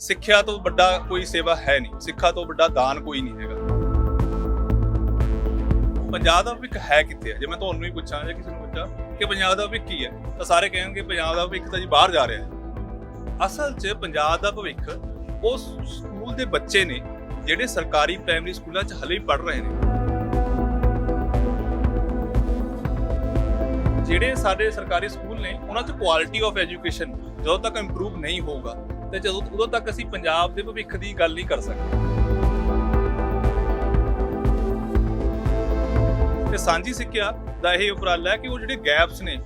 ਸਿੱਖਿਆ ਤੋਂ ਵੱਡਾ ਕੋਈ ਸੇਵਾ ਹੈ ਨਹੀਂ ਸਿੱਖਾ ਤੋਂ ਵੱਡਾ ਦਾਨ ਕੋਈ ਨਹੀਂ ਹੈਗਾ। ਪੰਜਾਬ ਦਾ ਭਵਿੱਖ ਹੈ ਕਿੱਥੇ ਹੈ ਜੇ ਮੈਂ ਤੁਹਾਨੂੰ ਹੀ ਪੁੱਛਾਂ, ਜਾਂ ਕਿਸੇ ਨੂੰ ਪੁੱਛਾਂ ਕਿ ਪੰਜਾਬ ਦਾ ਭਵਿੱਖ ਕੀ ਹੈ, ਤਾਂ ਸਾਰੇ ਕਹਿਣਗੇ ਪੰਜਾਬ ਦਾ ਭਵਿੱਖ ਤਾਂ ਜੀ ਬਾਹਰ ਜਾ ਰਿਹਾ ਹੈ। ਅਸਲ 'ਚ ਪੰਜਾਬ ਦਾ ਭਵਿੱਖ ਉਹ ਸਕੂਲ ਦੇ ਬੱਚੇ ਨੇ, ਜਿਹੜੇ ਸਰਕਾਰੀ ਪ੍ਰਾਇਮਰੀ ਸਕੂਲਾਂ 'ਚ ਹਲੇ ਵੀ ਪੜ੍ਹ ਰਹੇ ਨੇ। ਜਿਹੜੇ ਸਾਡੇ ਸਰਕਾਰੀ ਸਕੂਲ ਨੇ, ਉਹਨਾਂ 'ਚ ਕੁਆਲਿਟੀ ਆਫ ਐਜੂਕੇਸ਼ਨ ਜਦੋਂ ਤੱਕ ਇੰਪਰੂਵ ਨਹੀਂ ਹੋਊਗਾ ਤੇ ਜਦੋਂ ਉਦੋਂ ਤੱਕ ਅਸੀਂ ਪੰਜਾਬ ਦੇ ਭਵਿੱਖ ਦੀ ਗੱਲ ਨਹੀਂ ਕਰ ਸਕਦੇ। ਤੇ ਸਾਂਝੀ ਸਿੱਖਿਆ ਦਾ ਇਹ ਉਪਰਾਲਾ ਹੈ ਕਿ ਉਹ ਜਿਹੜੇ ਗੈਪਸ ਨੇ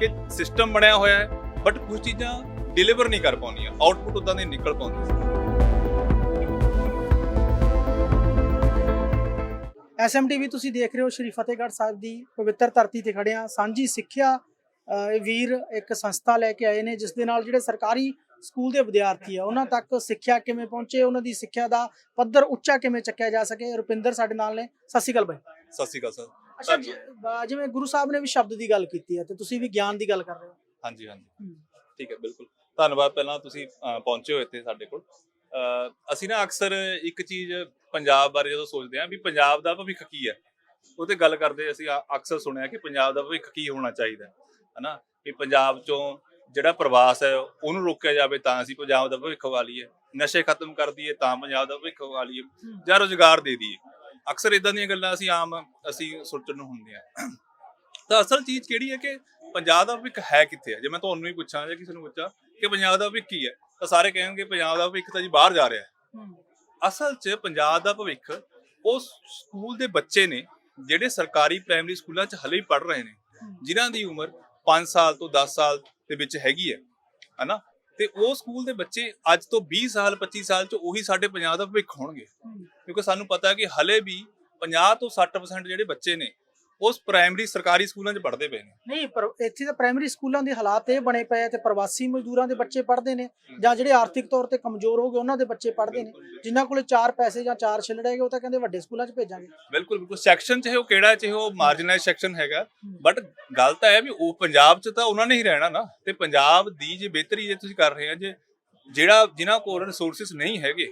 ਕਿ ਸਿਸਟਮ ਬਣਿਆ ਹੋਇਆ ਹੈ ਬਟ ਕੁਝ ਚੀਜ਼ਾਂ ਡਿਲੀਵਰ ਨਹੀਂ ਕਰ ਪਾਉਂਦੀਆਂ ਆਊਟਪੁੱਟ ਉਦਾਂ ਦੀ ਨਿਕਲ ਪਾਉਂਦੀ ਐਸਐਮਟੀਵੀ ਤੁਸੀਂ ਦੇਖ ਰਹੇ ਹੋ ਸ਼੍ਰੀ ਫਤਿਹਗੜ੍ਹ ਸਾਹਿਬ ਦੀ ਪਵਿੱਤਰ ਧਰਤੀ ਤੇ ਖੜੇ ਆ ਸਾਂਝੀ ਸਿੱਖਿਆ ਵੀਰ ਇੱਕ ਸੰਸਥਾ ਲੈ ਕੇ ਆਏ ਨੇ, ਜਿਸ ਦੇ ਨਾਲ ਜਿਹੜੇ ਸਰਕਾਰੀ ਸਕੂਲ ਦੇ ਵਿਦਿਆਰਥੀ ਆ ਉਹਨਾਂ ਤੱਕ ਸਿੱਖਿਆ ਕਿਵੇਂ ਪਹੁੰਚੇ ਉਹਨਾਂ ਦੀ ਸਿੱਖਿਆ ਦਾ ਪੱਧਰ ਉੱਚਾ ਕਿਵੇਂ ਚੱਕਿਆ ਜਾ ਸਕੇ? ਰੁਪਿੰਦਰ ਸਾਡੇ ਨਾਲ ਨੇ। ਸਤਿ ਸ਼੍ਰੀ ਅਕਾਲ ਬਾਈ। ਸਤਿ ਸ਼੍ਰੀ ਅਕਾਲ ਸਰ। ਅੱਛਾ ਜੀ, ਜਿਵੇਂ ਗੁਰੂ ਸਾਹਿਬ ਨੇ ਵੀ ਸ਼ਬਦ ਦੀ ਗੱਲ ਕੀਤੀ ਹੈ ਤੇ ਤੁਸੀਂ ਵੀ ਗਿਆਨ ਦੀ ਗੱਲ ਕਰ ਰਹੇ ਹੋ। ਹਾਂਜੀ ਹਾਂਜੀ। ਹਮ। ਠੀਕ ਹੈ ਬਿਲਕੁਲ। ਧੰਨਵਾਦ ਪਹਿਲਾਂ ਤੁਸੀਂ ਅਹ, ਪਹੁੰਚੇ ਹੋ ਇੱਥੇ ਸਾਡੇ ਕੋਲ। ਅਹ, ਅਸੀਂ ਨਾ ਅਕਸਰ ਇੱਕ ਚੀਜ਼ ਪੰਜਾਬ ਬਾਰੇ ਜਦੋਂ ਸੋਚਦੇ ਹਾਂ ਵੀ ਪੰਜਾਬ ਦਾ ਭਵਿੱਖ ਕੀ ਹੈ ਉਹ ਤੇ ਗੱਲ ਕਰਦੇ ਅਸੀਂ ਅਕਸਰ ਸੁਣਿਆ ਕਿ ਪੰਜਾਬ ਦਾ ਭਵਿੱਖ ਕੀ ਹੋਣਾ ਚਾਹੀਦਾ ਹੈ ਹਨਾ? ਵੀ ਪੰਜਾਬ ਚੋਂ ਜਿਹੜਾ ਪ੍ਰਵਾਸ ਹੈ ਉਹਨੂੰ ਰੋਕਿਆ ਜਾਵੇ ਤਾਂ ਅਸੀਂ ਪੰਜਾਬ ਦਾ ਭਵਿੱਖ ਵਾ ਲਈਏ। ਨਸ਼ੇ ਖਤਮ ਕਰ ਦਈਏ ਤਾਂ ਪੰਜਾਬ ਦਾ ਭਵਿੱਖ ਵਾ ਲਈਏ। ਜਾਂ ਰੋਜ਼ਗਾਰ ਦੇ ਦਈਏ। ਅਕਸਰ ਇਦਾਂ ਦੀਆਂ ਗੱਲਾਂ ਅਸੀਂ ਆਮ ਅਸੀਂ ਸੋਚਣ ਨੂੰ ਹੁੰਦੇ ਆ ਤਾਂ ਅਸਲ ਚੀਜ਼ ਕਿਹੜੀ ਹੈ ਕਿ ਪੰਜਾਬ ਦਾ ਭਵਿੱਖ ਹੈ ਕਿੱਥੇ ਹੈ? ਜੇ ਮੈਂ ਤੁਹਾਨੂੰ ਹੀ ਪੁੱਛਾਂ ਜਾਂ ਕਿਸੇ ਨੂੰ ਪੁੱਛਾਂ ਕਿ ਪੰਜਾਬ ਦਾ ਭਵਿੱਖ ਕੀ ਹੈ ਤਾਂ ਸਾਰੇ ਕਹਿਣਗੇ ਪੰਜਾਬ ਦਾ ਭਵਿੱਖ ਤਾਂ ਜੀ ਬਾਹਰ ਜਾ ਰਿਹਾ ਹੈ। ਅਸਲ 'ਚ ਪੰਜਾਬ ਦਾ ਭਵਿੱਖ ਉਹ ਸਕੂਲ ਦੇ ਬੱਚੇ ਨੇ ਜਿਹੜੇ ਸਰਕਾਰੀ ਪ੍ਰਾਇਮਰੀ ਸਕੂਲਾਂ 'ਚ ਹਲੇ ਵੀ ਪੜ੍ਹ ਰਹੇ ਨੇ ਜਿਨ੍ਹਾਂ ਦੀ ਉਮਰ 5 ਸਾਲ ਤੋਂ 10 ਸਾਲ ਦੇ ਵਿੱਚ ਹੈਗੀ ਹੈ ਹਨਾ? ਤੇ ਉਹ ਸਕੂਲ ਦੇ ਬੱਚੇ ਅੱਜ ਤੋਂ 20 ਸਾਲ 25 ਸਾਲ 'ਚ ਉਹੀ ਸਾਡੇ ਪੰਜਾਬ ਦਾ ਭਵਿੱਖ ਹੋਣਗੇ। ਕਿਉਂਕਿ ਸਾਨੂੰ ਪਤਾ ਹੈ ਕਿ ਹਲੇ ਵੀ 50 ਤੋਂ 60% ਜਿਹੜੇ ਬੱਚੇ ਨੇ ਉਸ ਪ੍ਰਾਇਮਰੀ ਸਰਕਾਰੀ ਸਕੂਲਾਂ 'ਚ ਪੜ੍ਹਦੇ ਪਏ ਨੇ। ਨਹੀਂ ਪਰ ਇੱਥੇ ਤਾਂ ਪ੍ਰਾਇਮਰੀ ਸਕੂਲਾਂ ਦੇ ਹਾਲਾਤ ਇਹ ਬਣੇ ਪਏ ਆ ਤੇ ਪ੍ਰਵਾਸੀ ਮਜ਼ਦੂਰਾਂ ਦੇ ਬੱਚੇ ਪੜ੍ਹਦੇ ਨੇ ਜਾਂ ਜਿਹੜੇ ਆਰਥਿਕ ਤੌਰ ਤੇ ਕਮਜ਼ੋਰ ਹੋ ਗਏ ਉਹਨਾਂ ਦੇ ਬੱਚੇ ਪੜ੍ਹਦੇ ਨੇ। ਜਿਨ੍ਹਾਂ ਕੋਲੇ ਚਾਰ ਪੈਸੇ ਜਾਂ ਚਾਰ ਛਿੱਲੜ ਹੈਗੇ ਉਹ ਤਾਂ ਕਹਿੰਦੇ ਵੱਡੇ ਸਕੂਲਾਂ 'ਚ ਭੇਜਾਂਗੇ। ਬਿਲਕੁਲ ਬਿਲਕੁਲ। ਸੈਕਸ਼ਨ ਚਾਹੇ ਉਹ ਕਿਹੜਾ ਚਾਹੇ ਉਹ ਮਾਰਜਨਾਈਜ਼ ਸੈਕਸ਼ਨ ਹੈਗਾ। ਬਟ ਗੱਲ ਤਾਂ ਹੈ ਵੀ ਉਹ ਪੰਜਾਬ 'ਚ ਤਾਂ ਉਹਨਾਂ ਨੇ ਹੀ ਰਹਿਣਾ ਨਾ। ਤੇ ਪੰਜਾਬ ਦੀ ਜੇ ਬਿਹਤਰੀ ਜੇ ਤੁਸੀਂ ਕਰ ਰਹੇ ਆ ਜੇ ਜਿਹੜਾ ਜਿਨ੍ਹਾਂ ਕੋਲ ਰਿਸੋਰਸਸ ਨਹੀਂ ਹੈਗੇ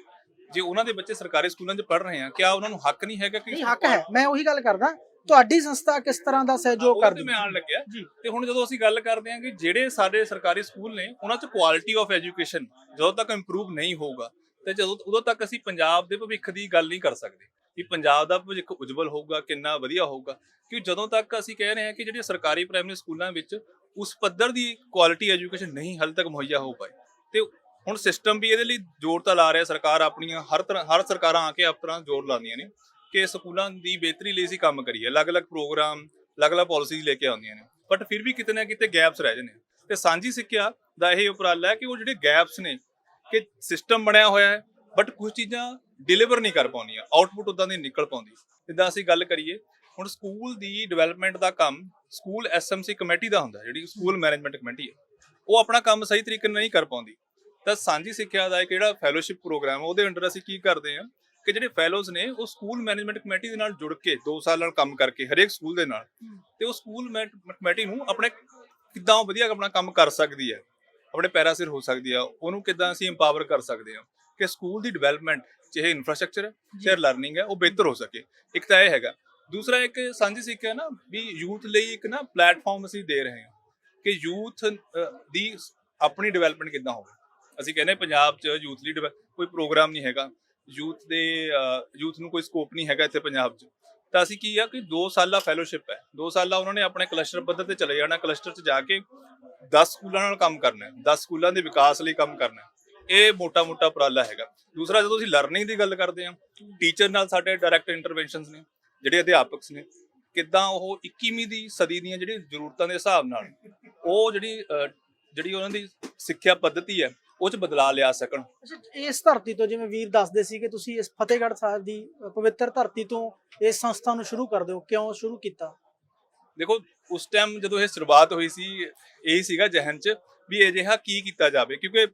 ਜੇ ਉਹਨਾਂ ਦੇ ਬੱਚੇ ਸਰਕਾਰੀ ਸਕੂਲਾਂ 'ਚ ਪੜ੍ਹ ਰਹੇ ਆ ਕਿਆ ਉਹਨਾਂ ਨੂੰ ਹੱਕ ਨਹੀਂ ਹੈਗਾ ਕਿ ਨਹੀਂ ਹੱਕ ਹੈ। ਮੈਂ ਉਹੀ ਗੱਲ ਕਰਦਾ ਤੁਹਾਡੀ ਸੰਸਥਾ ਕਿਸ ਤਰ੍ਹਾਂ ਦਾ ਸਹਿਯੋਗ ਕਰਦੀ? ਮੈਂ ਆਣ ਲੱਗਿਆ। ਤੇ ਹੁਣ ਜਦੋਂ ਅਸੀਂ ਗੱਲ ਕਰਦੇ ਹਾਂ ਕਿ ਜਿਹੜੇ ਸਾਡੇ ਸਰਕਾਰੀ ਸਕੂਲ ਨੇ ਉਹਨਾਂ 'ਚ ਕੁਆਲਿਟੀ ਆਫ ਐਜੂਕੇਸ਼ਨ ਜਦੋਂ ਤੱਕ ਇੰਪਰੂਵ ਨਹੀਂ ਹੋਊਗਾ ਤੇ ਜਦੋਂ ਉਦੋਂ ਤੱਕ ਅਸੀਂ ਪੰਜਾਬ ਦੇ ਭਵਿੱਖ ਦੀ ਗੱਲ ਨਹੀਂ ਕਰ ਸਕਦੇ ਕਿ ਪੰਜਾਬ ਦਾ ਭਵਿੱਖ ਉਜਵਲ ਹੋਊਗਾ ਕਿੰਨਾ ਵਧੀਆ ਹੋਊਗਾ। ਕਿ ਜਦੋਂ ਤੱਕ ਅਸੀਂ ਕਹਿ ਰਹੇ ਹਾਂ ਕਿ ਜਿਹੜੇ ਸਰਕਾਰੀ ਪ੍ਰਾਇਮਰੀ ਸਕੂਲਾਂ ਵਿੱਚ ਉਸ ਪੱਧਰ ਦੀ ਕੁਆਲਿਟੀ ਐਜੂਕੇਸ਼ਨ ਨਹੀਂ ਹਾਲੇ ਤੱਕ ਮੁਹੱਈਆ ਹੋ ਪਾਈ ਤੇ ਹੁਣ ਸਿਸਟਮ ਵੀ ਇਹਦੇ ਲਈ ਜ਼ੋਰ ਤਾਂ ਲਾ ਰਿਹਾ ਸਰਕਾਰ ਆਪਣੀਆਂ ਹਰ ਤਰ੍ਹਾਂ ਹਰ ਸਰਕਾਰਾਂ ਆ ਕੇ ਆਪਣਾ ਜ਼ੋਰ ਲਾਉਂਦੀਆਂ ਨੇ। ਕਿ ਸਕੂਲਾਂ ਦੀ ਬਿਹਤਰੀ ਲਈ ਅਸੀਂ ਕੰਮ ਕਰੀਏ। ਅਲੱਗ-ਅਲੱਗ ਪ੍ਰੋਗਰਾਮ, ਅਲੱਗ-ਅਲੱਗ ਪਾਲਿਸੀਜ਼ ਲੈ ਕੇ ਆਉਂਦੀਆਂ ਨੇ। ਬਟ ਫਿਰ ਵੀ ਕਿਤੇ ਨਾ ਕਿਤੇ ਗੈਪਸ ਰਹਿ ਜਾਂਦੇ ਨੇ। ਤੇ ਸਾਂਝੀ ਸਿੱਖਿਆ ਦਾ ਇਹ ਉਪਰਾਲਾ ਹੈ ਕਿ ਉਹ ਜਿਹੜੇ ਗੈਪਸ ਨੇ, ਕਿ ਸਿਸਟਮ ਬਣਿਆ ਹੋਇਆ ਹੈ ਬਟ ਕੁਝ ਚੀਜ਼ਾਂ ਡਿਲੀਵਰ ਨਹੀਂ ਕਰ ਪਾਉਂਦੀਆਂ। ਆਊਟਪੁੱਟ ਉਦਾਂ ਦੀ ਨਿਕਲ ਪਾਉਂਦੀ। ਜਿੱਦਾਂ ਅਸੀਂ ਗੱਲ ਕਰੀਏ, ਹੁਣ ਸਕੂਲ ਦੀ ਡਿਵੈਲਪਮੈਂਟ ਦਾ ਕੰਮ ਸਕੂਲ ਐਸਐਮਸੀ ਕਮੇਟੀ ਦਾ ਹੁੰਦਾ ਜਿਹੜੀ ਸਕੂਲ ਮੈਨੇਜਮੈਂਟ ਕਮੇਟੀ ਹੈ। ਉਹ ਆਪਣਾ ਕੰਮ ਸਹੀ ਤਰੀਕੇ ਨਾਲ ਨਹੀਂ ਕਰ ਪਾਉਂਦੀ। ਤਾਂ ਸਾਂਝੀ ਸਿੱਖਿਆ ਦਾ ਇੱਕ ਜਿਹੜਾ ਫੈਲੋਸ਼ਿਪ ਪ੍ਰੋਗਰਾਮ ਉਹਦੇ ਅੰਡਰ ਅਸੀਂ ਕੀ ਕਰਦੇ ਹਾਂ? ਕਿ ਜਿਹੜੇ ਫੈਲੋਜ਼ ਨੇ ਉਹ ਸਕੂਲ ਮੈਨੇਜਮੈਂਟ ਕਮੇਟੀ ਦੇ ਨਾਲ ਜੁੜ ਕੇ 2 ਸਾਲ ਨਾਲ ਕੰਮ ਕਰਕੇ ਹਰੇਕ ਸਕੂਲ ਦੇ ਨਾਲ ਤੇ ਉਹ ਸਕੂਲ ਕਮੇਟੀ ਨੂੰ ਆਪਣੇ ਕਿੱਦਾਂ ਵਧੀਆ ਆਪਣਾ ਕੰਮ ਕਰ ਸਕਦੀ ਹੈ ਆਪਣੇ ਪੈਰਾਂ ਸਿਰ ਹੋ ਸਕਦੀ ਹੈ ਉਹਨੂੰ ਕਿੱਦਾਂ ਅਸੀਂ ਇੰਪਾਵਰ ਕਰ ਸਕਦੇ ਹਾਂ ਕਿ ਸਕੂਲ ਦੀ ਡਿਵੈਲਪਮੈਂਟ ਚਾਹੇ ਇਨਫਰਾਸਟ੍ਰਕਚਰ ਹੈ ਚਾਹੇ ਲਰਨਿੰਗ ਹੈ ਉਹ ਬਿਹਤਰ ਹੋ ਸਕੇ। ਇੱਕ ਤਾਂ ਇਹ ਹੈਗਾ ਦੂਸਰਾ ਇੱਕ ਸਾਂਝੀ ਸਿੱਖਿਆ ਨਾ ਵੀ ਯੂਥ ਲਈ ਇੱਕ ਨਾ ਪਲੇਟਫਾਰਮ ਅਸੀਂ ਦੇ ਰਹੇ ਹਾਂ ਕਿ ਯੂਥ ਦੀ ਆਪਣੀ ਡਿਵੈਲਪਮੈਂਟ ਕਿੱਦਾਂ ਹੋਵੇ। ਅਸੀਂ ਕਹਿੰਦੇ ਪੰਜਾਬ 'ਚ ਯੂਥ ਲਈ ਕੋਈ ਪ੍ਰੋਗਰਾਮ ਨਹੀਂ ਹੈਗਾ ਯੂਥ ਦੇ ਯੂਥ ਨੂੰ ਕੋਈ ਸਕੋਪ ਨਹੀਂ ਹੈਗਾ ਇੱਥੇ ਪੰਜਾਬ 'ਚ। ਤਾਂ ਅਸੀਂ ਕੀ ਆ ਕਿ 2 ਸਾਲਾ ਫੈਲੋਸ਼ਿਪ ਹੈ। 2 ਸਾਲਾ ਉਹਨਾਂ ਨੇ ਆਪਣੇ ਕਲਸਟਰ ਪੱਧਰ ਤੇ ਚਲੇ ਜਾਣਾ ਕਲਸਟਰ 'ਚ ਜਾ ਕੇ 10 ਸਕੂਲਾਂ ਨਾਲ ਕੰਮ ਕਰਨਾ ਹੈ 10 ਸਕੂਲਾਂ ਦੇ ਵਿਕਾਸ ਲਈ ਕੰਮ ਕਰਨਾ ਹੈ। ਇਹ ਮੋਟਾ-ਮੋਟਾ ਉਪਰਾਲਾ ਹੈਗਾ। ਦੂਸਰਾ, ਜਦੋਂ ਅਸੀਂ ਲਰਨਿੰਗ ਦੀ ਗੱਲ ਕਰਦੇ ਹਾਂ ਟੀਚਰ ਨਾਲ ਸਾਡੇ ਡਾਇਰੈਕਟ ਇੰਟਰਵੈਂਸ਼ਨਸ ਨੇ, ਜਿਹੜੇ ਅਧਿਆਪਕਸ ਨੇ, ਕਿੱਦਾਂ ਉਹ 21ਵੀਂ ਦੀ ਸਦੀ ਦੀਆਂ ਜਿਹੜੀ ਜ਼ਰੂਰਤਾਂ ਦੇ ਹਿਸਾਬ ਨਾਲ, ਉਹ ਜਿਹੜੀ ਜਿਹੜੀ ਉਹਨਾਂ ਦੀ ਸਿੱਖਿਆ ਪੱਧਤੀ ਹੈ ਉਹ ਚ ਬਦਲਾਅ ਲਿਆ ਸਕਣ। ਇਸ ਧਰਤੀ ਤੋਂ ਜਿਵੇਂ ਵੀਰ ਦੱਸਦੇ ਸੀ ਕਿ ਤੁਸੀਂ ਇਸ ਫਤਿਹਗੜ੍ਹ ਸਾਹਿਬ ਦੀ ਪਵਿੱਤਰ ਧਰਤੀ ਤੋਂ ਇਸ ਸੰਸਥਾ ਨੂੰ ਸ਼ੁਰੂ ਕਰ ਦਿਓ। ਕਿਉਂ ਸ਼ੁਰੂ ਕੀਤਾ? ਦੇਖੋ ਉਸ ਟਾਈਮ ਜਦੋਂ ਇਹ ਸ਼ੁਰੂਆਤ ਹੋਈ ਸੀ ਇਹੀ ਸੀਗਾ ਜਹਨ ਚ ਵੀ ਅਜਿਹਾ ਕੀ ਕੀਤਾ ਜਾਵੇ ਕਿਉਂਕਿ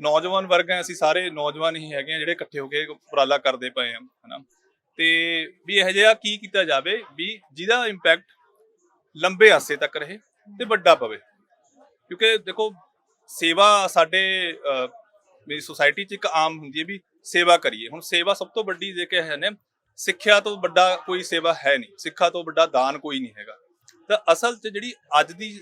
ਨੌਜਵਾਨ ਵਰਗ ਹੈ ਅਸੀਂ ਸਾਰੇ ਨੌਜਵਾਨ ਹੀ ਹੈਗੇ ਆ ਜਿਹੜੇ ਇਕੱਠੇ ਹੋ ਕੇ ਉਪਰਾਲਾ ਕਰਦੇ ਪਏ ਆ ਹਨਾ। ਤੇ ਵੀ ਇਹ ਜਿਹਾ ਕੀ ਕੀਤਾ ਜਾਵੇ ਵੀ ਜਿਹਦਾ ਇੰਪੈਕਟ ਲੰਬੇ ਆਸੇ ਤੱਕ ਰਹੇ ਤੇ ਵੱਡਾ ਪਵੇ। ਕਿਉਂਕਿ ਦੇਖੋ ਸੇਵਾ ਸਾਡੇ ਮੇਰੀ ਸੁਸਾਇਟੀ 'ਚ ਇੱਕ ਆਮ ਹੁੰਦੀ ਹੈ ਵੀ ਸੇਵਾ ਕਰੀਏ। ਹੁਣ ਸੇਵਾ ਸਭ ਤੋਂ ਵੱਡੀ ਜੇ ਕਿ ਹੈ ਨੇ, ਸਿੱਖਿਆ ਤੋਂ ਵੱਡਾ ਕੋਈ ਸੇਵਾ ਹੈ ਨਹੀਂ। ਸਿੱਖਾ ਤੋਂ ਵੱਡਾ ਦਾਨ ਕੋਈ ਨਹੀਂ ਹੈਗਾ। ਤਾਂ ਅਸਲ 'ਚ ਜਿਹੜੀ ਅੱਜ ਦੀ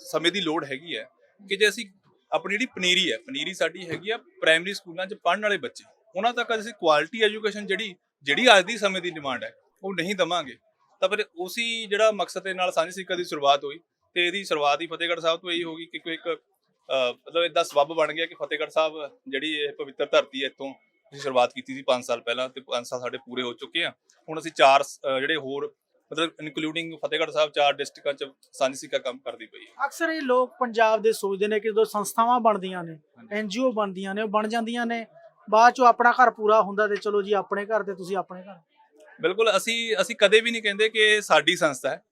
ਸਮੇਂ ਦੀ ਲੋੜ ਹੈਗੀ ਹੈ ਕਿ ਜੇ ਅਸੀਂ ਆਪਣੀ ਜਿਹੜੀ ਪਨੀਰੀ ਹੈ, ਪਨੀਰੀ ਸਾਡੀ ਹੈਗੀ ਆ ਪ੍ਰਾਇਮਰੀ ਸਕੂਲਾਂ 'ਚ ਪੜ੍ਹਨ ਵਾਲੇ ਬੱਚੇ। ਉਹਨਾਂ ਤੱਕ ਅਸੀਂ ਕੁਆਲਿਟੀ ਐਜੂਕੇਸ਼ਨ ਜਿਹੜੀ ਜਿਹੜੀ ਅੱਜ ਦੀ ਸਮੇਂ ਦੀ ਡਿਮਾਂਡ ਹੈ, ਉਹ ਨਹੀਂ ਦਵਾਂਗੇ। ਤਾਂ ਫਿਰ ਉਸੇ ਜਿਹੜਾ ਮਕਸਦ ਦੇ ਨਾਲ ਸਾਂਝੀ ਸਿੱਖਿਆ ਦੀ ਸ਼ੁਰੂਆਤ ਹੋਈ ਤੇ ਇਹਦੀ ਸ਼ੁਰੂਆਤ ਹੀ ਫਤਿਹਗੜ੍ਹ ਸਾਹਿਬ ਤੋਂ ਇਹੀ ਹੋ ਗਈ ਕਿ ਕੋਈ ਇੱਕ ਮਤਲਬ ਇਦਾਂ ਸਬੱਬ ਬਣ ਗਿਆ ਕਿ ਫਤਿਹਗੜ੍ਹ ਸਾਹਿਬ ਜਿਹੜੀ ਇਹ ਪਵਿੱਤਰ ਧਰਤੀ ਹੈ ਇੱਥੋਂ ਅਸੀਂ ਸ਼ੁਰੂਆਤ ਕੀਤੀ ਸੀ 5 ਸਾਲ ਪਹਿਲਾਂ ਤੇ 5 ਸਾਲ ਸਾਡੇ ਪੂਰੇ ਹੋ ਚੁੱਕੇ ਆ। ਹੁਣ ਅਸੀਂ ਚਾਰ ਜਿਹੜੇ ਹੋਰ ਮਤਲਬ ਇਨਕਲੂਡਿੰਗ ਫਤਿਹਗੜ੍ਹ ਸਾਹਿਬ ਚਾਰ ਡਿਸਟ੍ਰਿਕਟਾਂ 'ਚ ਸਾਂਝੀ ਸਿੱਖਿਆ ਕੰਮ ਕਰਦੀ ਪਈ ਹੈ। ਅਕਸਰ ਇਹ ਲੋਕ ਪੰਜਾਬ ਦੇ ਸੋਚਦੇ ਨੇ ਕਿ ਜਦੋਂ ਸੰਸਥਾਵਾਂ ਬਣਦੀਆਂ ਨੇ ਐਨਜੀਓ ਬਣਦੀਆਂ ਨੇ ਉਹ ਬਣ ਜਾਂਦੀਆਂ ਨੇ ਬਾਅਦ ਚੋਂ ਆਪਣਾ ਘਰ ਪੂਰਾ ਹੁੰਦਾ ਤੇ ਚਲੋ ਜੀ ਆਪਣੇ ਘਰ ਤੇ ਤੁਸੀਂ ਆਪਣੇ ਘਰ। ਬਿਲਕੁਲ ਅਸੀਂ ਅਸੀਂ ਕਦੇ ਵੀ ਨਹੀਂ ਕਹਿੰਦੇ ਕਿ ਸਾਡੀ ਸੰਸਥਾ ਹੈ।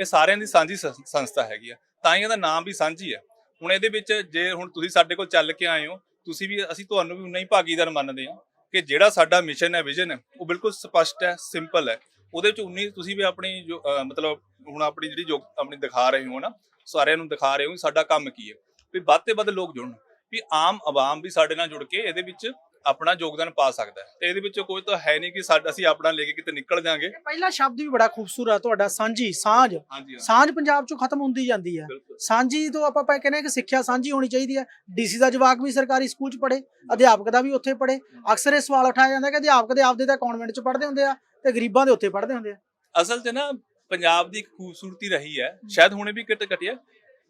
ਇਹ ਸਾਰਿਆਂ ਦੀ ਸਾਂਝੀ ਸੰਸ- ਸੰਸਥਾ ਹੈਗੀ ਆ। ਤਾਂ ਹੀ ਇਹਦਾ ਨਾਮ ਵੀ ਸਾਂਝੀ ਹੈ ਹੁਣ ਇਹਦੇ ਵਿੱਚ ਜੇ ਹੁਣ ਤੁਸੀਂ ਸਾਡੇ ਕੋਲ ਚੱਲ ਕੇ ਆਏ ਹੋ, ਤੁਸੀਂ ਵੀ, ਅਸੀਂ ਤੁਹਾਨੂੰ ਵੀ ਉਨਾ ਹੀ ਭਾਗੀਦਾਰ ਮੰਨਦੇ ਹਾਂ ਕਿ ਜਿਹੜਾ ਸਾਡਾ ਮਿਸ਼ਨ ਹੈ ਵਿਜ਼ਨ ਹੈ, ਉਹ ਬਿਲਕੁਲ ਸਪਸ਼ਟ ਹੈ ਸਿੰਪਲ ਹੈ। ਉਹਦੇ ਵਿੱਚ ਉਨੀ ਤੁਸੀਂ ਵੀ ਆਪਣੀ ਜੋ ਮਤਲਬ ਹੁਣ ਆਪਣੀ ਜਿਹੜੀ ਜੋ ਆਪਣੀ ਦਿਖਾ ਰਹੇ ਹੋ ਨਾ, ਸਾਰਿਆਂ ਨੂੰ ਦਿਖਾ ਰਹੇ ਹੋ ਕਿ ਸਾਡਾ ਕੰਮ ਕੀ ਹੈ। ਵੀ ਵੱਧ ਤੇ ਵੱਧ ਲੋਕ ਜੁੜਨ, ਵੀ ਆਮ ਆਵਾਮ ਵੀ ਸਾਡੇ ਨਾਲ ਜੁੜ ਕੇ ਇਹਦੇ ਵਿੱਚ ਆਪਣਾ ਯੋਗਦਾਨ ਪਾ ਸਕਦਾ ਤੇ ਇਹਦੇ ਵਿੱਚ ਕੋਈ ਤਾਂ ਹੈ ਨਹੀਂ ਕਿ ਸਾਡਾ ਅਸੀਂ ਆਪਣਾ ਲੈ ਕੇ ਕਿਤੇ ਨਿਕਲ ਜਾਾਂਗੇ। ਪਹਿਲਾ ਸ਼ਬਦ ਵੀ ਬੜਾ ਖੂਬਸੂਰਤ ਤੁਹਾਡਾ ਸਾਂਝੀ ਸਾਂਝ। ਸਾਂਝ ਪੰਜਾਬ ਚੋਂ ਖਤਮ ਹੁੰਦੀ ਜਾਂਦੀ ਹੈ ਸਾਂਝੀ ਤੋਂ ਆਪਾਂ ਪਾ ਕਹਿੰਦੇ ਕਿ ਸਿੱਖਿਆ ਸਾਂਝੀ ਹੋਣੀ ਚਾਹੀਦੀ ਹੈ ਡੀਸੀ ਦਾ ਜਵਾਕ ਵੀ ਸਰਕਾਰੀ ਸਕੂਲ 'ਚ ਪੜੇ ਅਧਿਆਪਕ ਦਾ ਵੀ ਉੱਥੇ ਪੜੇ ਅਕਸਰ ਇਹ ਸਵਾਲ ਉਠਾਇਆ ਜਾਂਦਾ ਕਿ ਅਧਿਆਪਕ ਦੇ ਆਪਦੇ ਤਾਂ ਕਨਵੈਂਟ 'ਚ ਪੜ੍ਹਦੇ ਹੁੰਦੇ ਆ ਤੇ ਗਰੀਬਾਂ ਦੇ ਉੱਥੇ ਪੜ੍ਹਦੇ ਹੁੰਦੇ ਆ। ਅਸਲ 'ਚ ਨਾ ਪੰਜਾਬ ਦੀ ਇੱਕ ਖੂਬਸੂਰਤੀ ਰਹੀ ਹੈ। ਸ਼ਾਇਦ ਹੁਣੇ ਵੀ ਕਿਤੇ ਘਟਿਆ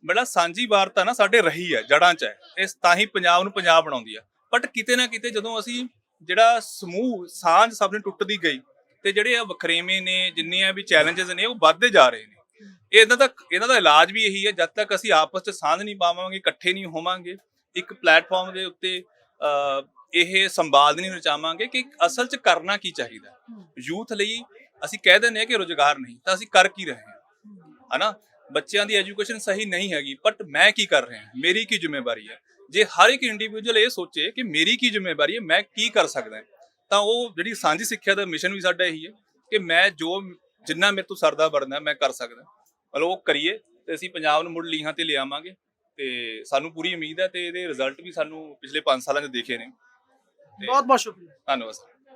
ਬੜਾ ਸਾਂਝੀ ਵਾਰਤਾ ਨਾ ਸਾਡੇ ਰਹੀ ਹੈ ਜੜਾਂ 'ਚ ਹੈ। ਇਸ ਤਾਂ ਹੀ ਪੰਜਾਬ ਨੂੰ ਪੰਜਾਬ ਬਣਾਉਂਦੀ ਹੈ। ਬਟ ਕਿਤੇ ਨਾ ਕਿਤੇ ਜਦੋਂ ਅਸੀਂ ਜਿਹੜਾ ਸਮੂਹ ਸਾਂਝ ਸਭ ਨੇ ਟੁੱਟਦੀ ਗਈ ਤੇ ਜਿਹੜੇ ਆ ਵਖਰੇਵੇਂ ਨੇ ਜਿੰਨੇ ਵੀ ਚੈਲੰਜਸ ਨੇ ਉਹ ਵੱਧਦੇ ਜਾ ਰਹੇ ਨੇ। ਇਹਨਾਂ ਦਾ ਇਹਨਾਂ ਦਾ ਇਲਾਜ ਵੀ ਇਹੀ ਹੈ ਜਦ ਤੱਕ ਅਸੀਂ ਆਪਸ 'ਚ ਸਾਂਝ ਨਹੀਂ ਪਾਵਾਂਗੇ ਇਕੱਠੇ ਨਹੀਂ ਹੋਵਾਂਗੇ ਇੱਕ ਪਲੇਟਫਾਰਮ ਦੇ ਉੱਤੇ ਅਹ, ਇਹ ਸੰਵਾਦ ਨਹੀਂ ਰਚਾਵਾਂਗੇ ਕਿ ਅਸਲ 'ਚ ਕਰਨਾ ਕੀ ਚਾਹੀਦਾ ਯੂਥ ਲਈ ਅਸੀਂ ਕਹਿ ਦਿੰਦੇ ਹਾਂ ਕਿ ਰੋਜ਼ਗਾਰ ਨਹੀਂ ਤਾਂ ਅਸੀਂ ਕਰ ਕੀ ਰਹੇ ਹਾਂ। ਹਨਾ? ਬੱਚਿਆਂ ਦੀ ਐਜੂਕੇਸ਼ਨ ਸਹੀ ਨਹੀਂ ਹੈਗੀ ਬਟ ਮੈਂ ਕੀ ਕਰ ਰਿਹਾ ਮੇਰੀ ਕੀ ਜ਼ਿੰਮੇਵਾਰੀ ਹੈ? ਜੇ ਹਰ ਇੱਕ ਇੰਡੀਵਿਜੂਅਲ ਇਹ ਸੋਚੇ ਕਿ ਮੇਰੀ ਕੀ ਜ਼ਿੰਮੇਵਾਰੀ ਹੈ ਮੈਂ ਕੀ ਕਰ ਸਕਦਾ ਤਾਂ ਉਹ ਜਿਹੜੀ ਸਾਂਝੀ ਸਿੱਖਿਆ ਦਾ ਮਿਸ਼ਨ ਵੀ ਸਾਡਾ ਇਹੀ ਹੈ ਕਿ ਮੈਂ ਜੋ ਜਿੰਨਾ ਮੇਰੇ ਤੋਂ ਸਰਦਾ ਬਣਦਾ ਮੈਂ ਕਰ ਸਕਦਾ ਮਤਲਬ ਉਹ ਕਰੀਏ ਤੇ ਅਸੀਂ ਪੰਜਾਬ ਨੂੰ ਮੁੜ ਲੀਹਾਂ ਤੇ ਲਿਆਵਾਂਗੇ ਤੇ ਸਾਨੂੰ ਪੂਰੀ ਉਮੀਦ ਹੈ ਤੇ ਇਹਦੇ ਰਿਜ਼ਲਟ ਵੀ ਸਾਨੂੰ ਪਿਛਲੇ 5 ਸਾਲਾਂ 'ਚ ਦੇਖੇ ਨੇ। ਬਹੁਤ ਬਹੁਤ ਸ਼ੁਕਰੀਆ। ਧੰਨਵਾਦ